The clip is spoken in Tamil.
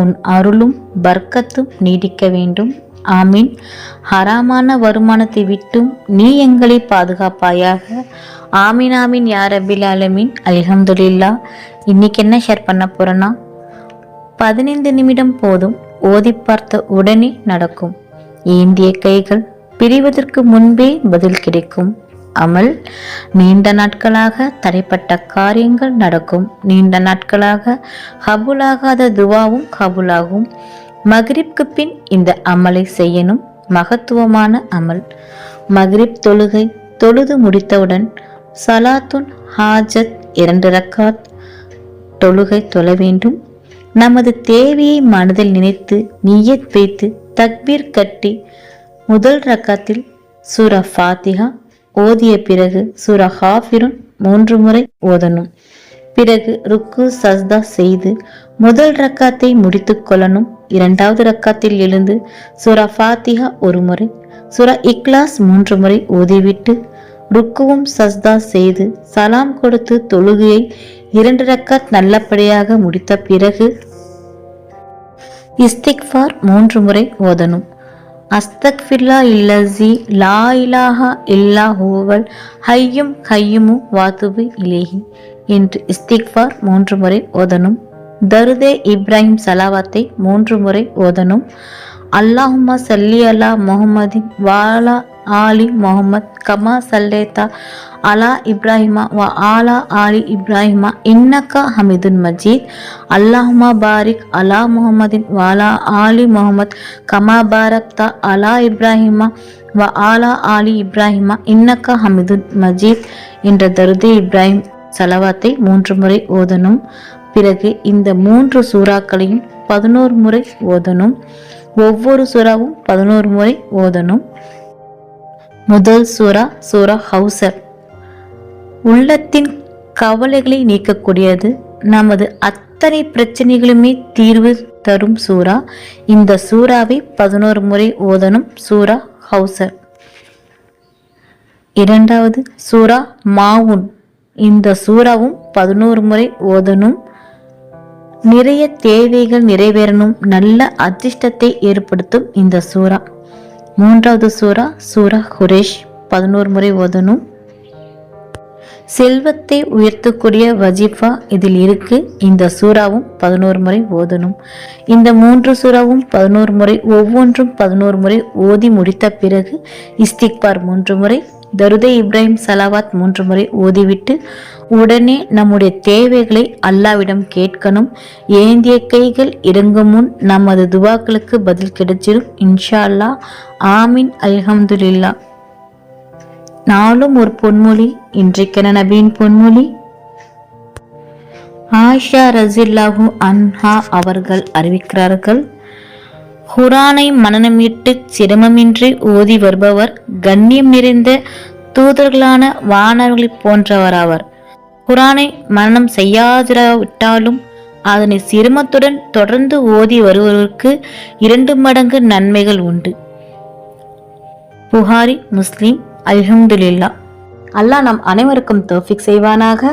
உன் அருளும் பர்க்கத்தும் நீடிக்க வேண்டும். ஆமீன். ஹராமான வருமானத்தை விட்டும் நீ எங்களை பாதுகாப்பாயாக. ஆமீன் ஆமீன் யார் அபில் ஆலமீன். அல்ஹம்துலில்லா. இன்னைக்கு என்ன ஷேர் பண்ண போறேன்னா பதினைந்து நிமிடம் போதும் ஓதி பார்த்த உடனே நடக்கும். ஏந்திய கைகள் பிரிவதற்கு முன்பே பதில் கிடைக்கும். அமல் நீண்ட நாட்களாக தடைப்பட்ட காரியங்கள் நடக்கும். நீண்ட நாட்களாக ஹபுலாகாத துவாவும் ஹபுலாகும் மக்ரிப்க்கு பின் இந்த அமலை செய்யணும் மகத்துவமான அமல். மக்ரிப் தொழுகை தொழுது முடித்தவுடன் சலாத்துன் ஹாஜத் இரண்டு ரக்காத் தொழுகை தொழ வேண்டும். நமது தேவையை மனதில் நினைத்து நீயத் வைத்து தக்பீர் கட்டி முதல் ரக்காத்தில் சூரா ஃபாத்திஹா ஓதிய பிறகு சூரா ஹாஃபிருன் மூன்று முறை ஓதணும். பிறகு ருக்கு சஸ்தா செய்து முதல் ரக்காத்தை முடித்து கொள்ளணும். இரண்டாவது ரக்காத்தில் எழுந்து சுரா ஃபாத்திஹா ஒரு முறை சுரா இக்லாஸ் மூன்று முறை ஓதிவிட்டு ருக்குவும் சஸ்தா செய்து சலாம் கொடுத்து தொழுகையை இரண்டு ரக்காத் நல்லபடியாக முடித்த பிறகு இஸ்திக்ஃபார் மூன்று முறை ஓதணும். அஸ்தக்ஃபில்லா இல்லசி லா இலாஹா இல்லா ஹூவல் ஹையும் ஹையுமு வாத்துபு இலேஹி என்று இஸ்திக்ஃபார் மூன்று முறை ஓதணும். தருதே இப்ராஹிம் சலாவாத்தை மூன்று முறை ஓதணும். அல்லாஹுமா சல்லி அல்லா முகமதின் வாலா ஆலி முகமத் கமா சல்லேதா அலா இப்ராஹிமா வ ஆலா ஆலி இப்ராஹிமா இன்னக்கா ஹமிதுன் மஜீத் அல்லாஹுமா பாரிக் அலா முகமதின் வாலா ஆலி முகமத் கமா பாரக்தா அலா இப்ராஹிமா வ ஆலா ஆலி இப்ராஹிமா இன்னக்கா ஹமிதுன் மஜீத் என்ற தருதி இப்ராஹிம் சலவாத்தை மூன்று முறை ஓதணும் பிறகு இந்த மூன்று சூறாக்களையும் பதினோரு முறை ஓதணும் ஒவ்வொரு சுறாவும் பதினோரு முறை ஓதணும் முதல் சூறா சூரா ஹவுசர். உள்ளத்தின் கவலைகளை நீக்கக்கூடியது நமது அத்தனை பிரச்சனைகளுமே தீர்வு தரும் சூறா. இந்த சூறாவை பதினோரு முறை ஓதனும் சூரா ஹவுசர். இரண்டாவது சூரா மாவுன். இந்த சூறாவும் பதினோரு முறை ஓதனும் நிறைய தேவைகள் நிறைவேறணும். நல்ல அதிர்ஷ்டத்தை ஏற்படுத்தும் இந்த சூறா. மூன்றாவது சூறா சூரா குரேஷ் பதினோரு முறை ஓதணும். செல்வத்தை உயர்த்தக்கூடிய வஜிஃபா இதில் இருக்கு. இந்த சூறாவும் பதினோரு முறை ஓதணும். இந்த மூன்று சூறாவும் பதினோரு முறை ஒவ்வொன்றும் பதினோரு முறை ஓதி முடித்த பிறகு இஸ்திக்பார் மூன்று முறை தருதே இப்ராஹிம் சலாவாத் மூன்று முறை ஓதிவிட்டு உடனே நம்முடைய தேவைகளை அல்லாவிடம் கேட்கணும். ஏந்திய கைகள் இறங்கும் முன் நமது துவாக்களுக்கு பதில் கிடைச்சிடும் இன்ஷா அல்லா ஆமீன். அல்ஹம்துல்லா நாளும் ஒரு பொன்மொழி இன்றைக்கென நபியின் பொன்மொழி. ஆஷா ரசில்லாஹு அன்ஹா அவர்கள் அறிவிக்கிறார்கள். குரானை மனநமிட்டு சிரமமின்றி ஓதி வருபவர் கண்ணியம் நிறைந்த தூதர்களான வானவர்களைப் போன்றவராவர். குரானை மனனம் செய்யாதிராவிட்டாலும் அதனை சிரமத்துடன் தொடர்ந்து ஓதி வருவதற்கு இரண்டு மடங்கு நன்மைகள் உண்டு. புகாரி முஸ்லீம் அல்ஹம்துல்லா அல்லாஹ் நம் அனைவருக்கும் தோஃபிக் செய்வானாக.